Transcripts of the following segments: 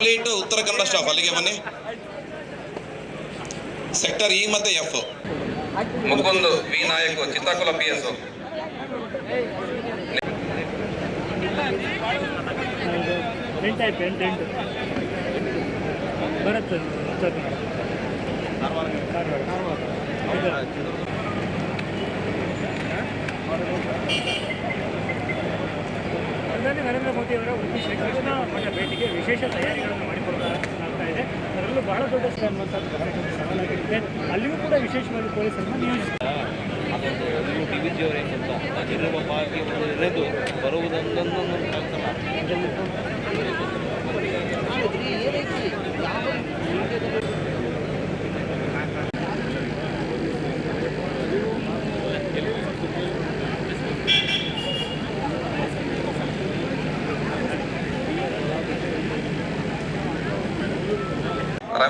Complete Uttara Kannada staff ಅಲ್ಲಿಗೆ ಬನ್ನಿ. Sector E ಮತ್ತೆ F ಮುಗೊಂದು V Nayak Chittakula P S ಬರುತ್ತೆ ಕಾರವಾರ. ಪ್ರಧಾನಿ ನರೇಂದ್ರ ಮೋದಿ ಅವರ ಉಡುಪಿ ಶ್ರೀಕೃಷ್ಣ ಮಠ ಭೇಟಿಗೆ ವಿಶೇಷ ತಯಾರಿಗಳನ್ನು ಮಾಡಿಕೊಳ್ಳಲಾಗ್ತಾ ಇದೆ ಅದರಲ್ಲೂ ಬಹಳ ದೊಡ್ಡ ಅನ್ನುವಂಥದ್ದು ಸವಾಲಾಗಿರುತ್ತೆ ಅಲ್ಲಿಯೂ ಕೂಡ ವಿಶೇಷವಾಗಿ ಪೊಲೀಸರನ್ನು ನಿಯೋಜಿಸಿದ್ದಾರೆ ಅದೊಂದು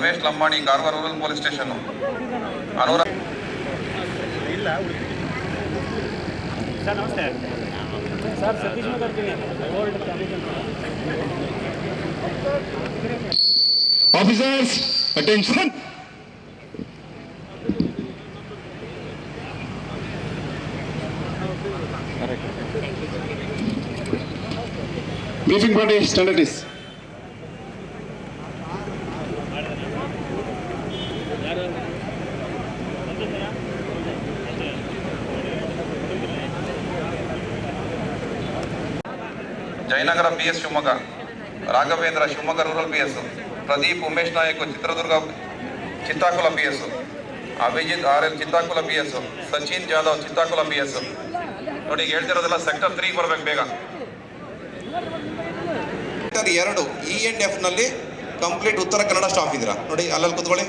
Ramesh Lambani Karwar rural police station. Officers sir ನಮಸ್ತೆ. Sir Satish is Jayanagar P S Shivamogga Raghavendra Shivamogga rural P S Pradeep Umesh Nayak Chitradurga Chittakula P S Abhijit R L Chittakula P S Sachin Jadhav Chittakula P S ನೋಡಿ ಈಗ ಹೇಳ್ತಿರೋದೆಲ್ಲ sector three ಬರ್ಬೇಕು ಬೇಗ sector ಎರಡು E and ಎಫ್ನಲ್ಲಿ complete Uttara Kannada staff ಇದ್ದೀರಾ ನೋಡಿ ಅಲ್ಲಲ್ಲಿ ಕೂತ್ಕೊಳ್ಳಿ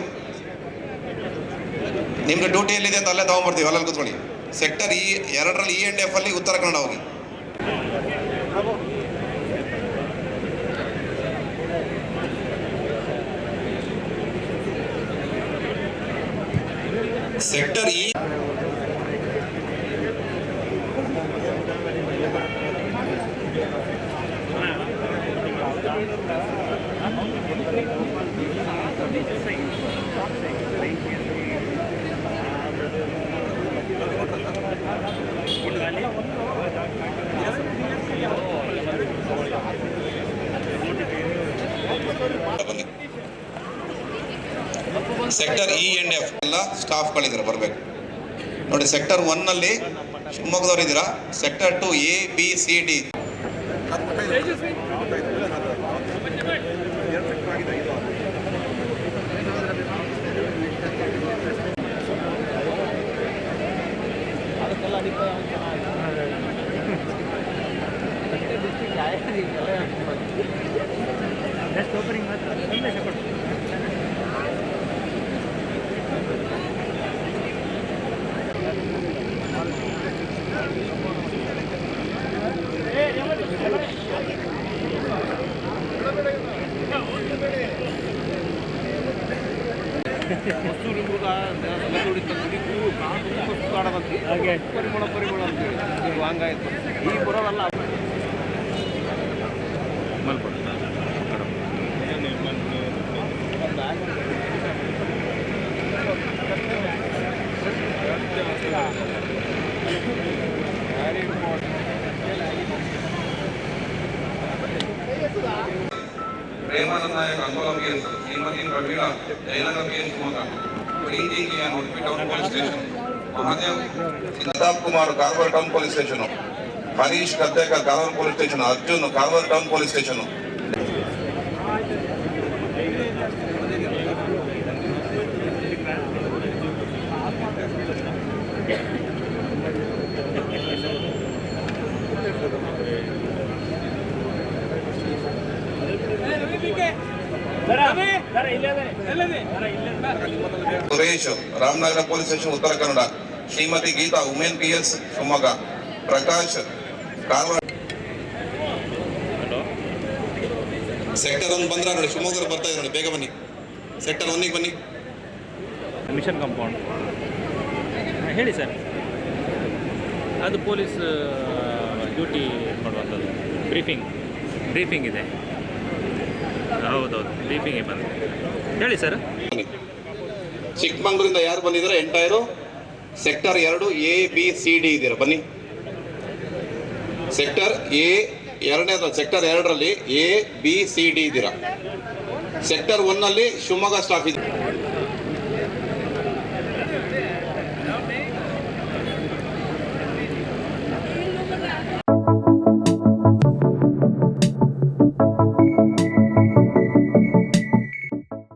ನಿಮ್ಗೆ ಡ್ಯೂಟಿ ಎಲ್ಲಿದೆ ಅಂತ ಅಲ್ಲೇ ತಗೊಂಡ್ಬರ್ತೀವಿ ಅಲ್ಲಲ್ಲಿ ಕೂತ್ಕೊಳ್ಳಿ. ಸೆಕ್ಟರ್ ಇ ಎರಡರಲ್ಲಿ ಇ ಅಂಡ್ ಎಫ್ ಅಲ್ಲಿ ಉತ್ತರ ಕನ್ನಡ ಹೋಗಿ. ಸೆಕ್ಟರ್ ಇ ಬನ್ನಿ ಸೆಕ್ಟರ್ ಇ ಅಂಡ್ ಎಫ್ ಎಲ್ಲ ಸ್ಟಾಫ್ಗಳಿದ್ರೆ ಬರಬೇಕು. ನೋಡಿ ಸೆಕ್ಟರ್ ಒನ್ನಲ್ಲಿ ಶಿವಮೊಗ್ಗದವ್ರು ಇದ್ದೀರಾ? Sector two A B C D next opening ಮಾತ್ರ. ಸಂದೇಶ ಕೊಟ್ಟು ನೆಲದುಡಿತ ಕುಡಿಕು ಕಾಡು ಕಾಡದಂತೆ ಹಾಗೆ. ಪರಿಮಳ ಪರಿಮಳ ಅಂತ ಹೇಳಿ. ಹಂಗಾಯ್ತು ಈ ಬರೋದಲ್ಲ Premananda Nayak Ankola P S Shrimati Praveena Jayanagar P S Shivamogga Preethi K N Udupi town police station Mahadev Siddharth Kumar Karwar town police station Harish Gaddekar Karwar police station Arjun Karwar town police station ಸರ ಸರ ಇಲ್ಲೇ ಸರ ಇಲ್ಲೇ Suresh, Ramanagara police station Uttara Kannada. Shrimati Geetha, ಉಮೇನ್ P S Shivamogga. Prakash, Karwar. Sector ಒಂದು ಬಂದ್ರ ನೋಡಿ ಶಿವಮೊಗ್ಗ ಬರ್ತಾ ಇದೆ ಬೇಗ ಬನ್ನಿ. ಸೆಕ್ಟರ್ ಒಂದಿಗೆ ಬನ್ನಿ. Mission compound. ಹೇಳಿ ಸರ್. ಅದು ಪೊಲೀಸ್ ಡ್ಯೂಟಿ ಮಾಡುವಂಥದ್ದು. ಬ್ರೀಫಿಂಗ್. ಬ್ರೀಫಿಂಗ್ ಇದೆ. ಹೌದೌದು. ಹೇಳಿ ಸರ್ ಚಿಕ್ಕಮಂಗ್ಳೂರಿಂದ ಯಾರು ಬಂದಿದ್ದಾರೆ? ಎಂಟೈರು ಸೆಕ್ಟರ್ ಎರಡು ಎ ಬಿ ಸಿ ಡಿ ಇದ್ದೀರಾ? ಬನ್ನಿ. ಸೆಕ್ಟರ್ ಎ ಎರಡನೇ ಸೆಕ್ಟರ್ ಎರಡರಲ್ಲಿ ಎ ಬಿ ಸಿ ಡಿ ಇದ್ದೀರಾ? ಸೆಕ್ಟರ್ ಒನ್ನಲ್ಲಿ ಶಿವಮೊಗ್ಗ ಸ್ಟಾಫ್ ಇದೆ